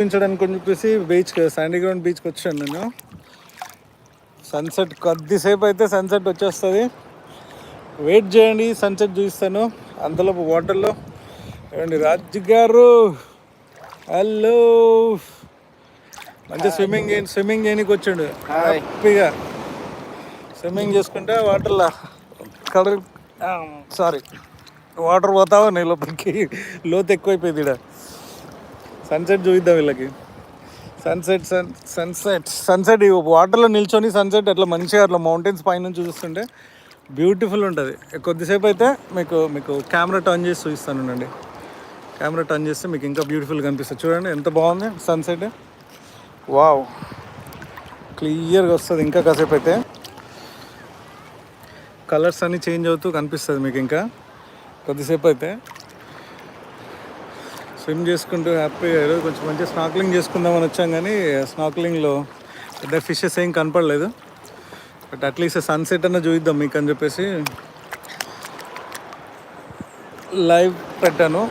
చూపించడానికి అని చెప్పేసి బీచ్ శాండీ గ్రౌండ్ బీచ్కి వచ్చాను నేను. సన్సెట్ కొద్దిసేపు అయితే సన్సెట్ వచ్చేస్తుంది. వెయిట్ చేయండి సన్సెట్ చూపిస్తాను. అంతలో వాటర్లో ఏమండి రాజు గారు? హలో మంచి స్విమ్మింగ్ స్విమ్మింగ్ చేయడానికి వచ్చాడు. హ్యాపీగా స్విమ్మింగ్ చేసుకుంటే వాటర్లో కలర్ సారీ వాటర్ పోతావా నీ లోపలికి? లోతు ఎక్కువైపోయింది ఇక్కడ సన్సెట్ చూపిద్దాం వీళ్ళకి. సన్సెట్ సన్ సన్సెట్ సన్సెట్ వాటర్లో నిల్చొని సన్సెట్ అట్లా మంచిగా అట్లా మౌంటైన్స్ పైన చూస్తుంటే బ్యూటిఫుల్ ఉంటుంది. కొద్దిసేపు అయితే మీకు మీకు కెమెరా టర్న్ చేసి చూపిస్తానండి కెమెరా టర్న్ చేస్తే మీకు ఇంకా బ్యూటిఫుల్ కనిపిస్తుంది. చూడండి ఎంత బాగుంది సన్సెట్ వావ్ క్లియర్గా వస్తుంది ఇంకా కాసేపు అయితే. కలర్స్ అన్నీ చేంజ్ అవుతూ కనిపిస్తుంది మీకు ఇంకా. కొద్దిసేపు అయితే స్విమ్ చేసుకుంటూ హ్యాపీగా ఈరోజు కొంచెం మంచిగా స్నాక్లింగ్ చేసుకుందామని వచ్చాం కానీ స్నాక్లింగ్లో పెద్ద ఫిషెస్ ఏం కనపడలేదు. బట్ అట్లీస్ట్ సన్సెట్ అన్న చూద్దాం మీకు అని చెప్పేసి. లైవ్ పెట్టాను.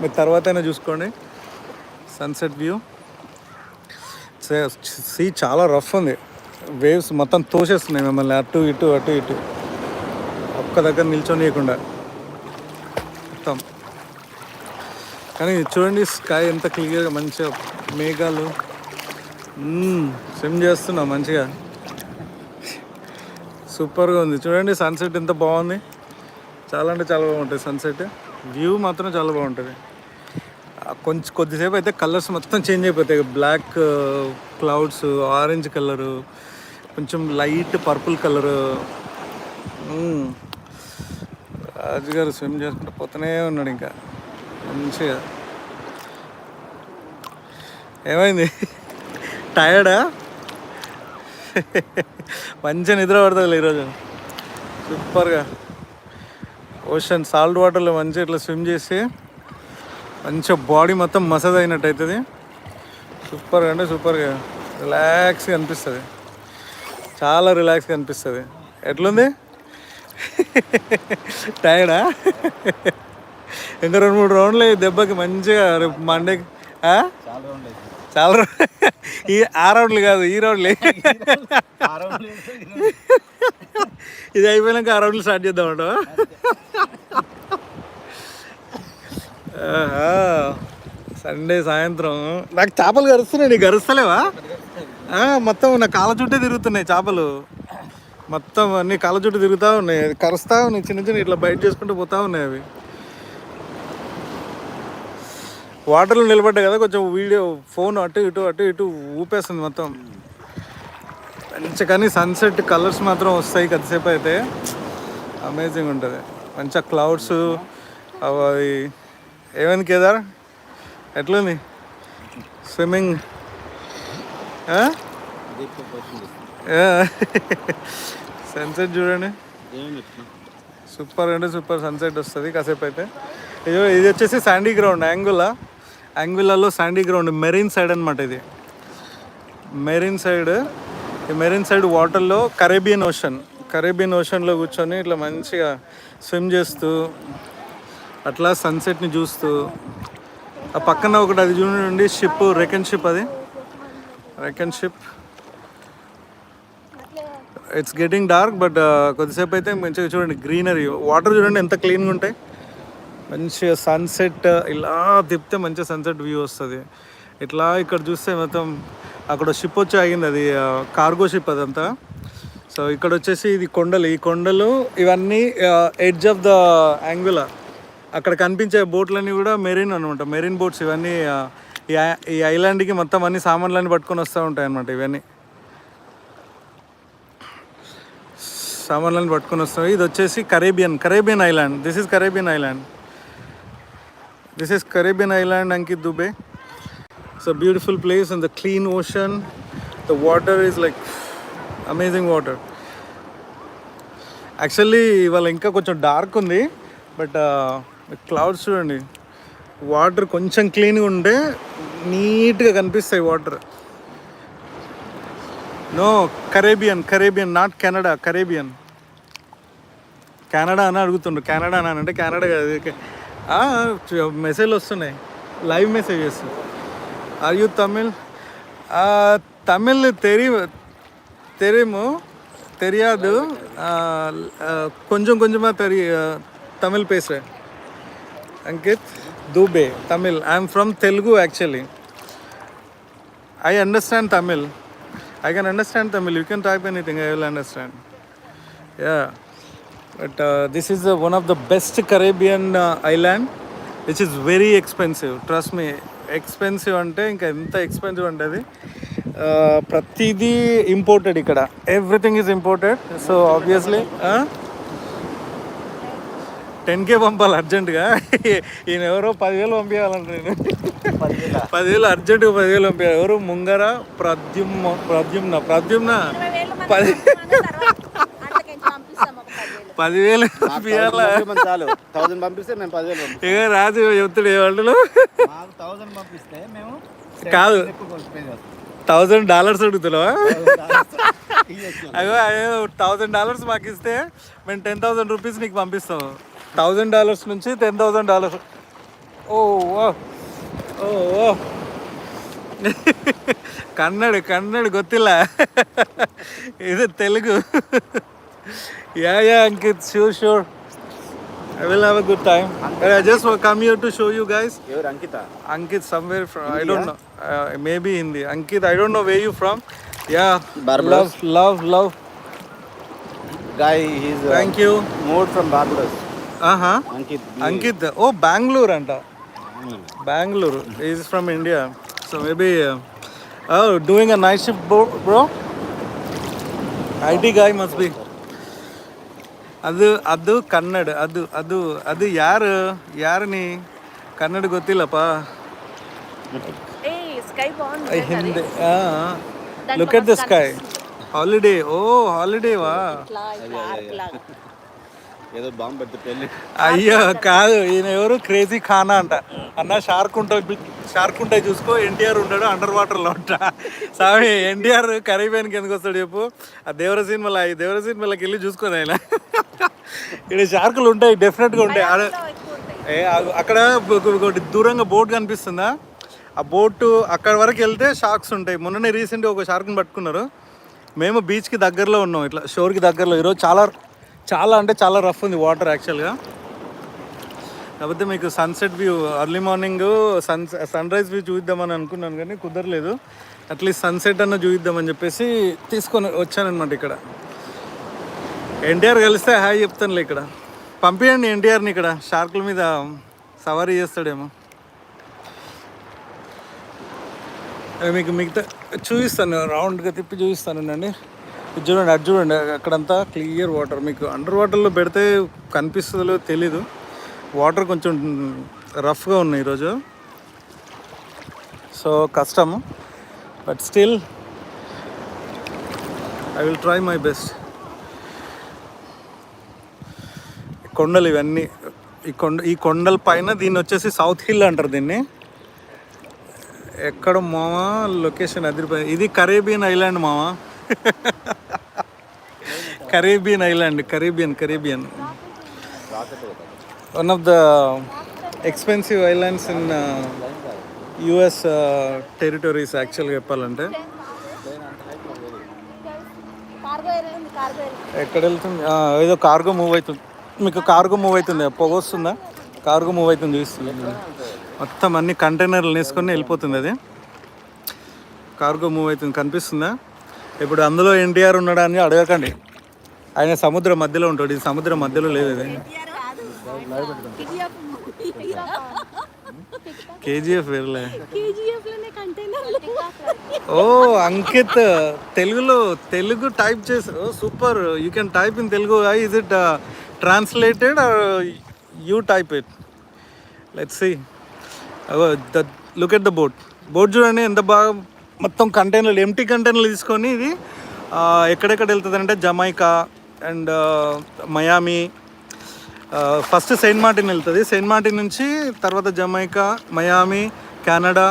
మీరు తర్వాత అయినా చూసుకోండి. Sunset view. సీ చాలా రఫ్ ఉంది. వేవ్స్ మొత్తం తోసేస్తున్నాయి మిమ్మల్ని. అటు ఇటు అటు ఇటు. ఒక్క దగ్గర నిల్చొనియకుండా. మొత్తం. కానీ చూడండి స్కై ఎంత క్లియర్గా మంచిగా మేఘాలు. స్విమ్ చేస్తున్నా మంచిగా. సూపర్గా ఉంది. చూడండి సన్సెట్ ఎంత బాగుంది. చాలా అంటే చాలా బాగుంటుంది సన్సెట్. వ్యూ మాత్రం చాలా బాగుంటుంది. కొంచెం కొద్దిసేపు అయితే కలర్స్ మొత్తం చేంజ్ అయిపోతాయి. బ్లాక్ క్లౌడ్స్ ఆరెంజ్ కలరు కొంచెం లైట్ పర్పుల్ కలరు. రాజుగారు స్విమ్ చేసుకుంటూ పోతూనే ఉన్నాడు ఇంకా. మంచిగా. ఏమైంది? టయర్డా మంచిగా నిద్ర పడుతుంది ఈరోజు. సూపర్గా. ఓషన్ సాల్ట్ వాటర్లో మంచిగా ఇట్లా స్విమ్ చేసి మంచిగా బాడీ మొత్తం మసాజ్ అయినట్టు అవుతుంది సూపర్గా అంటే సూపర్గా. రిలాక్స్గా అనిపిస్తుంది. చాలా రిలాక్స్గా అనిపిస్తుంది. ఎట్లుంది? టైర్డా? ఇంకా రెండు మూడు రౌండ్లు ఈ దెబ్బకి మంచిగా రేపు మండే చాలా ఈ ఆ రౌండ్లు కాదు ఈ రౌండ్లే. ఇది అయిపోయినాక ఆ రౌండ్లు స్టార్ట్ చేద్దామంట సండే సాయంత్రం. నాకు చేపలు గరుస్తున్నాయి నీకు గరుస్తలేవా? మొత్తం నా కాళ్ళ చుట్టే తిరుగుతున్నాయి చేపలు. మొత్తం అన్ని కాళ్ళ చుట్టూ తిరుగుతూ ఉన్నాయి కరుస్తా ఉన్నాయి చిన్న చిన్న ఇట్లా బయట చేసుకుంటూ పోతా ఉన్నాయి అవి. వాటర్లో నిలబడ్డాయి కదా కొంచెం వీడియో ఫోన్ అటు ఇటు అటు ఇటు ఊపేస్తుంది మొత్తం. మంచి కానీ సన్సెట్ కలర్స్ మాత్రం వస్తాయి కొద్దిసేపు అయితే. అమేజింగ్ ఉంటుంది. మంచిగా క్లౌడ్స్ అవి ఏమైంది కేదార్? ఎట్లుంది? స్విమ్మింగ్ సన్సెట్ చూడండి. సూపర్ అంటే సూపర్ సన్సెట్ వస్తుంది కాసేపు అయితే. ఇది వచ్చేసి శాండీ గ్రౌండ్ యాంగులా యాంగులాలో శాండీ గ్రౌండ్ మెరీన్ సైడ్ అనమాట ఇది. మెరీన్ సైడ్ ఈ మెరీన్ సైడ్ వాటర్లో కరేబియన్ ఓషన్ కరేబియన్ ఓషన్లో కూర్చొని ఇట్లా మంచిగా స్విమ్ చేస్తూ అట్లా సన్సెట్ని చూస్తూ ఆ పక్కన ఒకటి అది చూడండి షిప్ రెకెన్ షిప్ అది. రెకెన్ ship it's getting dark but కొద్దిసేపు అయితే మంచిగా చూడండి గ్రీనరీ వాటర్ చూడండి ఎంత క్లీన్గా ఉంటాయి. మంచిగా సన్సెట్ ఇలా తిప్పితే మంచిగా సన్సెట్ వ్యూ వస్తుంది. ఇట్లా ఇక్కడ చూస్తే మొత్తం అక్కడ షిప్ వచ్చి ఆగింది అది కార్గో షిప్ అదంతా. సో ఇక్కడ వచ్చేసి ఇది కొండలు. ఈ కొండలు ఇవన్నీ ఎడ్జ్ ఆఫ్ ద యాంగులా అక్కడ కనిపించే బోట్లన్నీ కూడా మెరీన్ అనమాట మెరీన్ బోట్స్ ఇవన్నీ ఈ ఐ- ఈ ఐలాండ్కి మొత్తం అన్ని సామాన్లన్నీ పట్టుకొని వస్తూ ఉంటాయి అనమాట ఇవన్నీ. సామాన్లన్నీ పట్టుకొని వస్తాయి. ఇది వచ్చేసి Caribbean Caribbean island this is Caribbean island this is Caribbean island Ankit Dubey it's a beautiful place and the clean ocean the water is like amazing water actually ఇవాళ ఇంకా కొంచెం డార్క్ ఉంది బట్ క్లౌడ్స్ చూడండి. Water కొంచెం క్లీన్గా ఉంటే నీట్గా కనిపిస్తాయి water no Caribbean Caribbean not Canada Caribbean Canada అని అడుగుతుండ్రు. కెనడా అని అంటే కెనడా కాదు మెసేజ్లు వస్తున్నాయి live messages are you Tamil Tamil తెరి தெரியுமோ தெரியாது ஆஹ் ஆஹ் கொஞ்சம் கொஞ்சமாக தெரி ஆஹ் தமிழ் பேசுகிறேன் Ankit Dubey Tamil I am from Telugu actually I understand Tamil. I can understand Tamil. You can type anything, I will understand. Yeah. But this is uh, one of the best Caribbean uh, island, which is very expensive. Trust me, expensive అంటే ఇంకా ఎంత expensive అంటే అది. Uh, ప్రతిదీ imported ఇక్కడ. Everything is imported so obviously ten K పంపాలి అర్జెంటుగా. ఈయన ఎవరో పదివేలు పంపించాలంట నేను పదివేలు? అర్జెంటుగా పదివేలు పంపించాలి ఎవరు ముంగర ప్రద్యుమ్న ప్రద్యుమ్న? ప్రద్యుమ్న పది పదివేలు పంపించాలా పంపించమని చాలు థౌసండ్ పంపిస్తే మేము పదివేలు పంపిస్తాం ఇక రాజు చెప్తాడు ఏ వాళ్ళు మాకు థౌసండ్ పంపిస్తే మేము కాదు ఎక్కువ పే చేస్తాం థౌజండ్ డాలర్స్ అడుగుతున్నావా అయ్యో అయ్యో థౌజండ్ డాలర్స్ మాకు ఇస్తే మేము టెన్ థౌసండ్ రూపీస్ నీకు పంపిస్తాం థౌజండ్ డాలర్స్ నుంచి టెన్ థౌసండ్ డాలర్స్ ఓ ఓ ఓ ఓ కన్నడ కన్నడ ಗೊತ್ತಿಲ್ಲ ಇದು Telugu Yeah, yeah, Ankit, sure, sure. I will have a good time. Ankit, I just come here to show you guys. You're Ankita. Ankit, somewhere from, India? I don't know, uh, maybe Hindi. Ankit, I don't know where you from. Yeah, Barbados. love, love, love. Guy, he's. Uh, Thank you. More from Barbados. Uh huh. Ankit. B. Ankit, oh, Bangalore, Anta. Mm. Bangalore. He's from India. So maybe. Uh, oh, doing a night shift, bro? IT guy must be. ಅದು ಅದು ಕನ್ನಡ ಅದು ಅದು ಅದು ಯಾರು ಯಾರು ನೀ ಕನ್ನಡ ಗೊತ್ತಿಲ್ಲಪ್ಪ ಹಿಂದೆ look at the sky holiday oh ಹಾಲಿಡೇವಾ ఏదో బాంబు పెడితే పెళ్ళి అయ్యో కాదు ఈయన ఎవరు? క్రేజీ ఖానా అంట. అన్న షార్క్ ఉంటాయి షార్క్ ఉంటాయి చూసుకో ఎన్టీఆర్ ఉంటాడు అండర్ వాటర్లో ఉంటా. స్వామి ఎన్టీఆర్ కరీబియన్కి ఎందుకు వస్తాడు చెప్పు? ఆ దేవర సినిమాలో ఈ దేవర సినిమాలోకి వెళ్ళి చూసుకోని ఆయన. ఇక్కడ షార్కులు ఉంటాయి డెఫినెట్గా ఉంటాయి. అక్కడ దూరంగా బోట్ కనిపిస్తుందా? ఆ బోటు అక్కడ వరకు వెళ్తే షార్క్స్ ఉంటాయి. మొన్ననే రీసెంట్గా ఒక షార్క్ని పట్టుకున్నారు. మేము బీచ్కి దగ్గరలో ఉన్నాం ఇట్లా షోర్కి దగ్గరలో. ఈరోజు చాలా చాలా అంటే చాలా రఫ్ ఉంది వాటర్ యాక్చువల్గా కాకపోతే మీకు sunset view early morning sun sunrise view చూద్దామని అనుకున్నాను కానీ కుదరలేదు. అట్లీస్ట్ సన్సెట్ అన్న చూద్దామని చెప్పేసి తీసుకొని వచ్చానమాట ఇక్కడ. ఎన్టీఆర్ కలిస్తే హాయ్ చెప్తానులే ఇక్కడ. పంపించండి ఎన్టీఆర్ని ఇక్కడ షార్కుల మీద సవారీ చేస్తాడేమో. మీకు మిగతా చూపిస్తాను రౌండ్గా తిప్పి చూపిస్తానండి ఇది చూడండి అది చూడండి అక్కడంతా క్లియర్ వాటర్. మీకు అండర్ వాటర్లో పెడితే కనిపిస్తుందో తెలీదు. వాటర్ కొంచెం రఫ్గా ఉన్నాయి ఈరోజు. సో కష్టం. But still I will try my best కొండలు ఇవన్నీ ఈ కొండ ఈ కొండల పైన దీన్ని వచ్చేసి సౌత్ హిల్ అంటారు దీన్ని. ఎక్కడ మావా? లొకేషన్ అదిరిపోయి ఇది కరేబియన్ ఐలాండ్ మావా? Caribbean island Caribbean Caribbean one of the expensive islands in US territories యాక్చువల్గా చెప్పాలంటే. ఎక్కడ వెళ్తుంది? ఏదో కార్గో మూవ్ అవుతుంది. మీకు కార్గో మూవ్ అవుతుంది. పొగ వస్తుందా? కార్గో మూవ్ అవుతుంది చూస్తుంది. మొత్తం అన్ని కంటైనర్లు వేసుకొని వెళ్ళిపోతుంది అది. కార్గో మూవ్ అవుతుంది. కనిపిస్తుందా? ఇప్పుడు అందులో ఎన్టీఆర్ ఉన్నాడా అని అడగకండి. ఆయన సముద్రం మధ్యలో ఉంటాడు ఇది సముద్రం మధ్యలో లేదు కేజీఎఫ్ వేర్లే. ఓ అంకిత్. తెలుగులో తెలుగు టైప్ చేసి super. You can type in Telugu. Is it translated you type it let's see the look at the boat boat చూడండి ఎంత బాగా మొత్తం కంటైనర్లు ఎంటీ కంటైనర్లు తీసుకొని ఇది uh, ఎక్కడెక్కడ వెళ్తుంది అంటే Jamaica and Miami first Saint Martin వెళ్తుంది. సెయింట్ మార్టిన్ నుంచి తర్వాత జమైకా మయామి కెనడా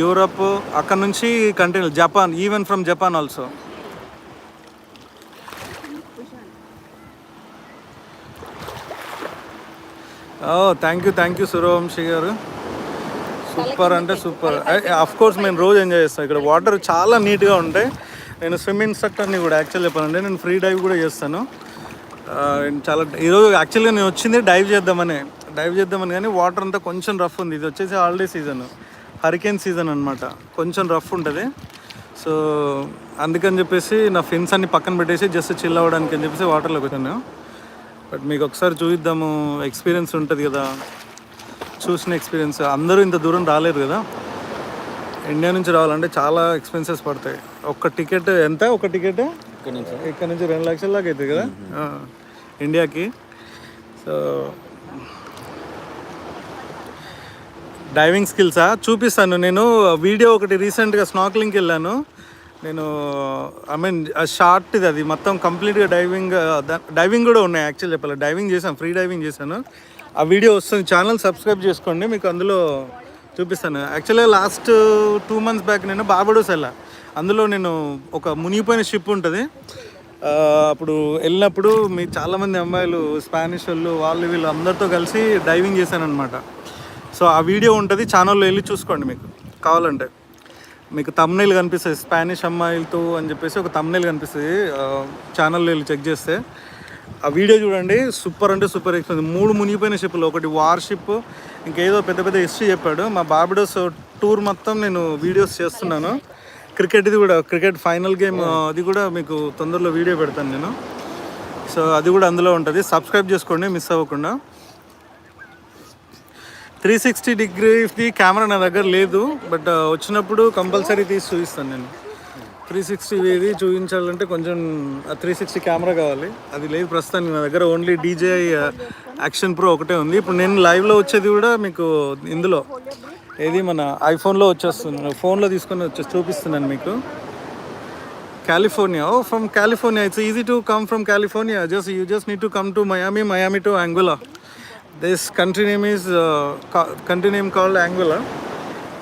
యూరప్ అక్కడ నుంచి continue Japan even from Japan also oh thank you thank you Suryavanshi garu. Super అంటే సూపర్ అఫ్ కోర్స్ మేము రోజు ఎంజాయ్ చేస్తాం. ఇక్కడ వాటర్ చాలా నీట్గా ఉంటాయి. నేను స్విమ్ ఇన్స్ట్రక్టర్ని కూడా యాక్చువల్ చెప్పాలంటే నేను ఫ్రీ డైవ్ కూడా చేస్తాను. చాలా ఈరోజు యాక్చువల్గా నేను వచ్చింది డైవ్ చేద్దామని డైవ్ చేద్దామని కానీ వాటర్ అంతా కొంచెం రఫ్ ఉంది. ఇది వచ్చేసి హాలిడే సీజన్ హరికేన్ సీజన్ అనమాట కొంచెం రఫ్ ఉంటుంది. సో అందుకని చెప్పేసి నా ఫ్రెండ్స్ అన్ని పక్కన పెట్టేసి జస్ట్ చిల్ అవ్వడానికి అని చెప్పేసి వాటర్లోకి వచ్చాను. బట్ మీకు ఒకసారి చూపిద్దాము ఎక్స్పీరియన్స్ ఉంటుంది కదా. చూసిన ఎక్స్పీరియన్స్ అందరూ ఇంత దూరం రాలేరు కదా. ఇండియా నుంచి రావాలంటే చాలా ఎక్స్పెన్సెస్ పడతాయి. ఒక్క టికెట్ ఎంత? ఒక టికెట్ ఇక్కడ నుంచి. రెండు లక్షల దాకా అవుతుంది కదా? ఇండియాకి. సో డైవింగ్ స్కిల్సా చూపిస్తాను. నేను వీడియో ఒకటి రీసెంట్గా స్నాక్లింగ్కి వెళ్ళాను. నేను ఐ మీన్ షార్ట్ ఇది అది. మొత్తం కంప్లీట్గా డైవింగ్ డైవింగ్ కూడా ఉన్నాయి యాక్చువల్ చెప్పాలి? డైవింగ్ చేశాను ఫ్రీ డైవింగ్ చేశాను. ఆ వీడియో వస్తుంది. ఛానల్ సబ్స్క్రైబ్ చేసుకోండి. మీకు అందులో చూపిస్తాను. యాక్చువల్గా లాస్ట్ టూ మంత్స్ బ్యాక్ నేను బాబడోస్ వెళ్ళా అందులో నేను ఒక మునిగిపోయిన షిప్ ఉంటుంది. అప్పుడు వెళ్ళినప్పుడు మీ చాలామంది అమ్మాయిలు స్పానిష్ వాళ్ళు వాళ్ళు వీళ్ళు అందరితో కలిసి డైవింగ్ చేశానమాట సో ఆ వీడియో ఉంటుంది. ఛానల్లో వెళ్ళి చూసుకోండి మీకు. కావాలంటే. మీకు తమ్నైల్ కనిపిస్తుంది. స్పానిష్ అమ్మాయిలతో అని చెప్పేసి ఒక తమ్నైల్ కనిపిస్తుంది. ఛానల్లో వెళ్ళి చెక్ చేస్తే. ఆ వీడియో చూడండి. సూపర్ అంటే సూపర్ ఎక్స్పీరియన్స్ మూడు మునిగిపోయిన షిప్లు ఒకటి వార్ షిప్ ఇంకేదో పెద్ద పెద్ద హిస్టరీ చెప్పాడు. మా బార్బడోస్ టూర్ మొత్తం నేను వీడియోస్ చేస్తున్నాను. క్రికెట్ది కూడా క్రికెట్ ఫైనల్ గేమ్ అది కూడా మీకు తొందరలో వీడియో పెడతాను నేను. సో అది కూడా అందులో ఉంటుంది. సబ్స్క్రైబ్ చేసుకోండి మిస్ అవ్వకుండా. త్రీ సిక్స్టీ డిగ్రీది కెమెరా నా దగ్గర లేదు. బట్ వచ్చినప్పుడు కంపల్సరీ తీసి చూపిస్తాను నేను. త్రీ సిక్స్టీ ఇది చూపించాలంటే కొంచెం త్రీ సిక్స్టీ కెమెరా కావాలి. అది లేదు ప్రస్తుతానికి నా దగ్గర ఓన్లీ డీజేఐ యాక్షన్ ప్రో ఒకటే ఉంది. ఇప్పుడు నేను లైవ్లో వచ్చేది కూడా మీకు ఇందులో. ఏది మన ఐఫోన్లో వచ్చేస్తున్నాను ఫోన్లో తీసుకొని వచ్చి చూపిస్తున్నాను మీకు. California. Oh from California. It's easy to come from California. Just you just need to come to Miami Miami to Anguilla. This country name is country name called Anguilla.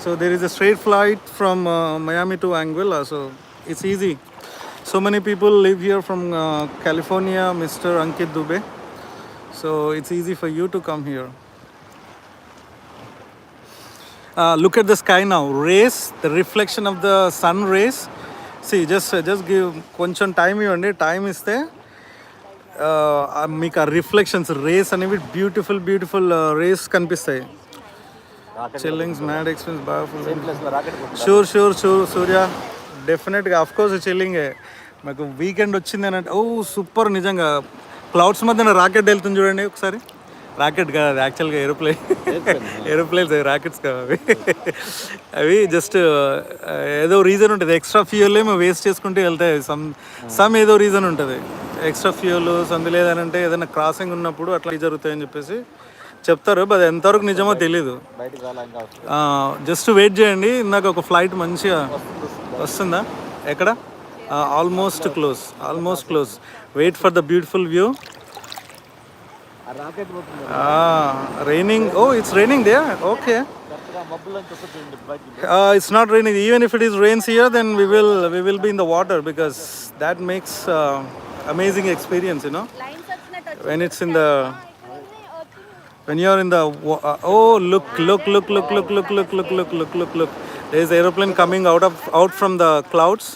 So there is a straight flight from Miami to Anguilla. So it's easy. So many people live here from uh, California, Mr. Ankit Dubey. So it's easy for you to come here. Uh, look at the sky now. Rays, the reflection of the sun rays. See, just just give కొంచెం time ఇవ్వండి time ఇస్తే uh, మీకు ఆ reflections race అనేవి beautiful beautiful race కనిపిస్తాయి చిల్లింగ్స్ mad experience బాగా ప్లేస్లో rocket sure sure sure Surya డెఫినెట్గా అఫ్ కోర్స్ చిల్లింగే మాకు వీకెండ్ వచ్చింది అని అంటే ఓ సూపర్ నిజంగా. క్లౌడ్స్ మధ్యన రాకెట్ వెళ్తుంది చూడండి ఒకసారి. రాకెట్ కాదు అది యాక్చువల్గా ఏరోప్లేన్ ఏరోప్లేన్స్ రాకెట్స్ కావు అవి. అవి జస్ట్ ఏదో రీజన్ ఉంటుంది. ఎక్స్ట్రా ఫ్యూయల్ ఏమో వేస్ట్ చేసుకుంటూ వెళ్తాయి సమ్ సమ్ ఏదో రీజన్ ఉంటుంది. ఎక్స్ట్రా ఫ్యూయల్ సంది లేదనంటే ఏదైనా క్రాసింగ్ ఉన్నప్పుడు అట్లా జరుగుతాయని చెప్పేసి చెప్తారు. బట్ ఎంతవరకు నిజమో తెలీదు. జస్ట్ వెయిట్ చేయండి. ఇందాక ఒక ఫ్లైట్ మంచిగా వస్తుందా ఎక్కడ almost close almost close wait for the beautiful view ఆ రాకెట్ పోతుంది raining oh it's raining there okay కరెక్ట్గా మబ్బుల నుంచి వస్తుంది బయటికి it's not raining even if it is rains here then we will we will be in the water because that makes amazing experience you know lines వచ్చినట్టు when it's in the when you're in the wa- uh, oh look look look look look look look look look look look look there is aeroplane coming out of out from the clouds.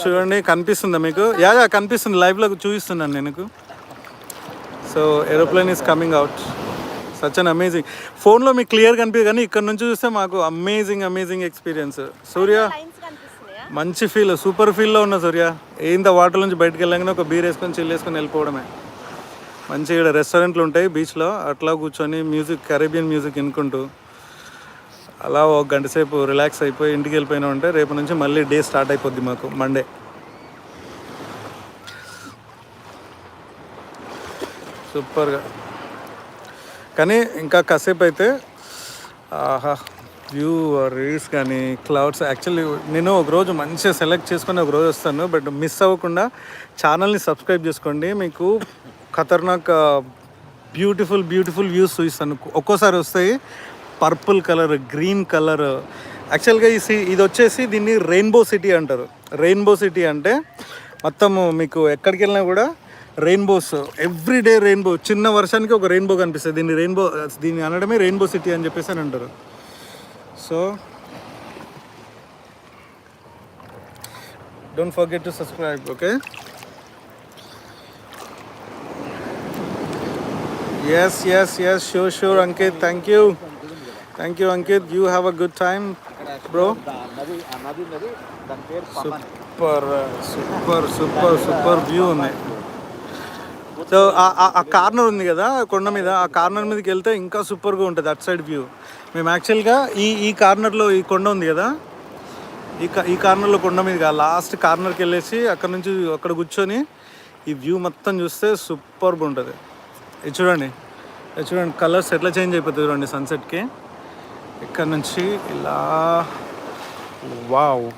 చూడండి కనిపిస్తుందా మీకు. Yeah yeah కనిపిస్తుంది. లైవ్లో చూపిస్తున్నాను నేను so aeroplane is coming out such an amazing ఫోన్లో మీకు clear కనిపించదు కానీ ఇక్కడ నుంచి చూస్తే మాకు అమేజింగ్ అమేజింగ్ ఎక్స్పీరియన్స్ సూర్య మంచి ఫీల్ సూపర్ ఫీల్లో ఉన్నా సూర్య. ఏంత వాటర్ నుంచి బయటకు వెళ్ళగానే ఒక బీర్ వేసుకొని చిల్ వేసుకొని వెళ్ళిపోవడమే. మంచిగా ఇక్కడ రెస్టారెంట్లు ఉంటాయి బీచ్లో అట్లా కూర్చొని మ్యూజిక్ కరేబియన్ మ్యూజిక్ వినుకుంటూ. అలా ఒక గంట సేపు రిలాక్స్ అయిపోయి ఇంటికి వెళ్ళిపోయినా ఉంటే రేపు నుంచి మళ్ళీ డే స్టార్ట్ అయిపోద్ది మాకు మండే సూపర్గా కానీ ఇంకా కాసేపు అయితే ఆహా వ్యూ రీల్స్ కానీ క్లౌడ్స్ యాక్చువల్లీ నేను ఒక రోజు మంచిగా సెలెక్ట్ చేసుకొని ఒక రోజు వస్తాను బట్ మిస్ అవ్వకుండా ఛానల్ని సబ్స్క్రైబ్ చేసుకోండి. మీకు ఖతర్నాక్ బ్యూటిఫుల్ బ్యూటిఫుల్ వ్యూస్ చూపిస్తాను. ఒక్కోసారి వస్తాయి పర్పుల్ కలర్ గ్రీన్ కలర్. యాక్చువల్గా ఈ సి ఇది వచ్చేసి దీన్ని రెయిన్బో సిటీ అంటారు. రెయిన్బో సిటీ అంటే మొత్తము మీకు ఎక్కడికి వెళ్ళినా కూడా రెయిన్బోస్ ఎవ్రీ డే రెయిన్బో చిన్న వర్షానికి ఒక రెయిన్బో కనిపిస్తుంది. దీన్ని రెయిన్బో దీన్ని అనడమే రెయిన్బో సిటీ అని చెప్పేసి అని అంటారు. So don't forget to subscribe okay yes yes yes sure sure Ankit thank you thank you Ankit you have a good time bro super super super super view ఉంది. So ఆ- corner ఉంది కదా కొండ మీద. ఆ కార్నర్ మీదకి వెళ్తే ఇంకా సూపర్గా ఉంటుంది అట్ సైడ్ వ్యూ మేము యాక్చువల్గా ఈ ఈ కార్నర్లో ఈ కొండ ఉంది కదా? ఈ ఈ కార్నర్లో కొండ మీద లాస్ట్ కార్నర్కి వెళ్ళేసి అక్కడ నుంచి అక్కడ కూర్చొని ఈ వ్యూ మొత్తం చూస్తే సూపర్గా ఉంటుంది. ఇది చూడండి. చూడండి కలర్స్ ఎట్లా చేంజ్ అయిపోతుంది చూడండి సన్సెట్కి ఇక్కడ నుంచి? ఇలా. Wow.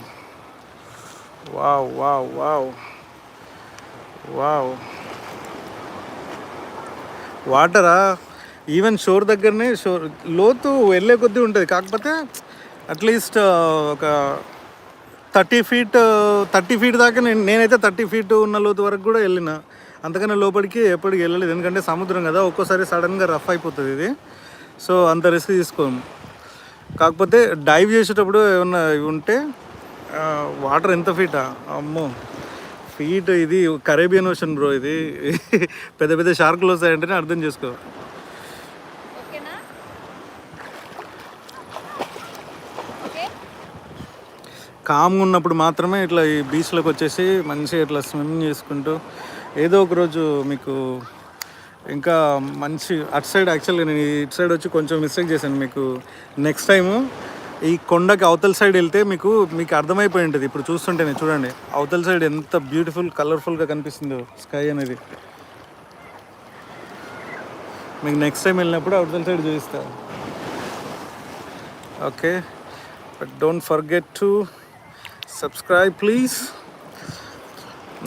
Wow wow wow. Wow. వాటరా? Even shore దగ్గరనే షోర్. లోతు వెళ్ళే కొద్దీ ఉంటుంది. కాకపోతే అట్లీస్ట్ ఒక థర్టీ ఫీట్ థర్టీ ఫీట్ దాకా నేను నేనైతే థర్టీ ఫీట్ ఉన్న లోతు వరకు కూడా వెళ్ళిన. అంతకన్నా లోపలికి ఎప్పటికి వెళ్ళలేదు. ఎందుకంటే సముద్రం కదా. ఒక్కోసారి సడన్గా రఫ్ అయిపోతుంది ఇది. సో అంత రిస్క్ తీసుకోము. కాకపోతే డైవ్ చేసేటప్పుడు ఏమన్నా ఉంటే వాటర్ ఎంత ఫీటా? అమ్మో ఫీట్ ఇది కరేబియన్ ఓషన్ బ్రో ఇది. పెద్ద పెద్ద షార్కులు వస్తాయంటేనే అర్థం చేసుకో. కామ్గా ఉన్నప్పుడు మాత్రమే ఇట్లా ఈ బీచ్లోకి వచ్చేసి మంచిగా ఇట్లా స్విమ్ చేసుకుంటూ ఏదో ఒక రోజు మీకు ఇంకా మంచి అటు సైడ్ యాక్చువల్గా నేను ఇటు సైడ్ వచ్చి కొంచెం మిస్టేక్ చేశాను మీకు. నెక్స్ట్ టైము ఈ కొండకి అవతల సైడ్ వెళ్తే మీకు మీకు అర్థమైపోయి ఉంటుంది. ఇప్పుడు చూస్తుంటేనే చూడండి. అవతల సైడ్ ఎంత బ్యూటిఫుల్ కలర్ఫుల్గా కనిపిస్తుందో స్కై అనేది. మీకు నెక్స్ట్ టైం వెళ్ళినప్పుడు అవతల సైడ్ చూపిస్తా. Okay but don't forget to subscribe please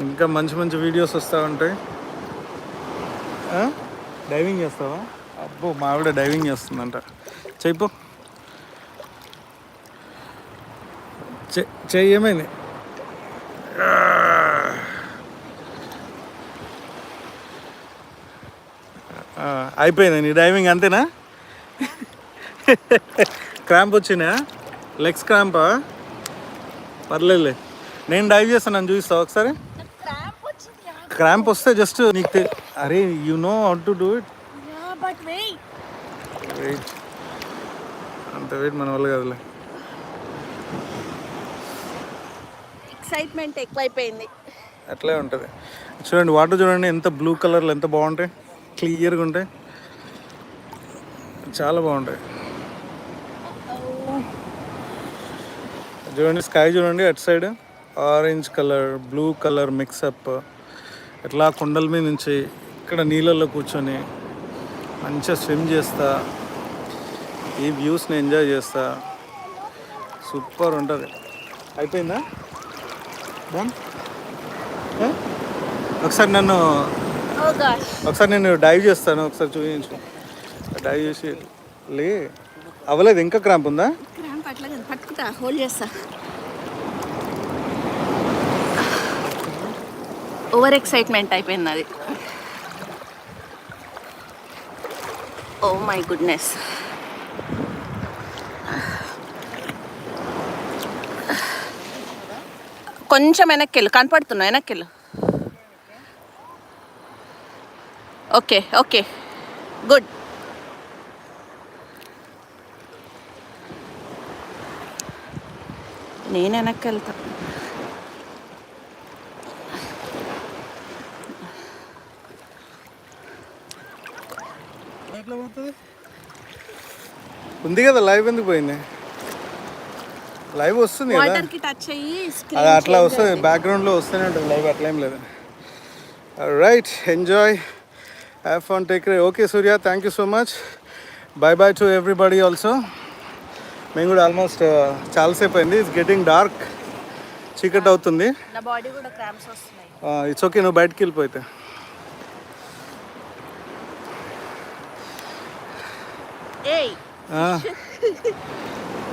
ఇంకా మంచి మంచి వీడియోస్ వస్తూ ఉంటాయి. డైవింగ్ చేస్తావా? అబ్బో మా ఆవిడ డైవింగ్ చేస్తుందంట. చెయ్యిపో చె- చెయ్యి ఏమైంది? అయిపోయింది నీ డైవింగ్ అంతేనా? క్రాంప్ వచ్చినా లెగ్స్ క్రాంపా పర్లేదులే. నేను డైవ్ చేస్తాను నన్ను చూపిస్తావు ఒకసారి? క్రాంప్ వస్తే జస్ట్ నీకు తె- అరే you know how to do it but wait. Wait. అంత వెయిట్ మన వల్ల కదలే. ఎక్సైట్మెంట్ ఎక్కువైపోయింది. అట్లే ఉంటుంది. చూడండి వాటర్ చూడండి ఎంత బ్లూ కలర్లో ఎంత బాగుంటాయి. క్లియర్గా ఉంటాయి. చాలా బాగుంటాయి. చూడండి స్కై చూడండి అటు side orange colour blue colour mix up ఇట్లా కొండల మీద నుంచి ఇక్కడ నీళ్ళల్లో కూర్చొని మంచిగా స్విమ్ చేస్తా ఈ వ్యూస్ని ఎంజాయ్ చేస్తా. సూపర్ ఉంటుంది. అయిపోయిందా? డన్? ఒకసారి నన్ను గాష్ ఒకసారి నేను డైవ్ చేస్తాను ఒకసారి చూపించు. డైవ్ చేసి లే అవ్వలేదు ఇంకా క్రాంప్ ఉందా? క్రాంప్ అట్లా కదా పట్టుకుంటా హోల్డ్ చేస్తా. ఓవర్ ఎక్సైట్మెంట్ అయిపోయింది అది. ఓ మై గుడ్నెస్ కొంచెం వెనక్కి వెళ్ళు కనపడుతున్నా వెనక్కి వెళ్ళు ఓకే ఓకే. గుడ్. నేను వెనక్కి వెళ్తాను ఉంది కదా లైవ్ ఎందుకు పోయింది? లైవ్ వస్తుంది కదా. వాటర్కి టచ్ అయ్యి అది అట్లా వస్తుంది బ్యాక్గ్రౌండ్లో వస్తూనే ఉంటుంది లైవ్ అట్లా ఏం లేదు. Right enjoy have fun take okay Surya thank you so much bye bye to everybody also మేము కూడా ఆల్మోస్ట్ చాలాసేపు అయింది. ఇట్స్ గెటింగ్ డార్క్ చీకటి అవుతుంది. ఇట్స్ ఓకే నువ్వు బయటకు వెళ్ళిపోతే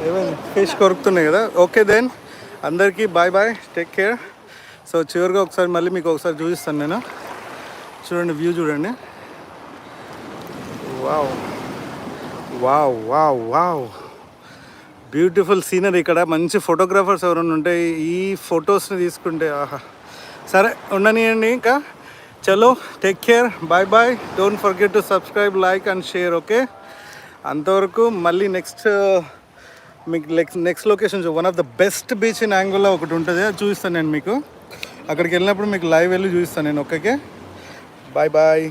ఏమైంది? ఫిష్ కొరుకుతున్నాయి కదా. ఓకే దెన్ అందరికీ bye bye take care so చివరిగా ఒకసారి మళ్ళీ మీకు ఒకసారి చూపిస్తాను నేను. చూడండి వ్యూ చూడండి. Wow wow wow wow beautiful scenery ఇక్కడ. మంచి ఫోటోగ్రాఫర్స్ ఎవరైనా ఉంటే ఈ ఫొటోస్ని తీసుకుంటే ఆహా. సరే ఉండనియండి ఇంకా. చలో take care bye bye don't forget to subscribe like and share okay అంతవరకు మళ్ళీ నెక్స్ట్ uh, మీకు next next location one of the best beach in యాంగుల్లో ఒకటి ఉంటుంది అది చూపిస్తాను నేను మీకు. అక్కడికి వెళ్ళినప్పుడు మీకు లైవ్ వెళ్ళి చూపిస్తాను నేను ఓకే బాయ్ బాయ్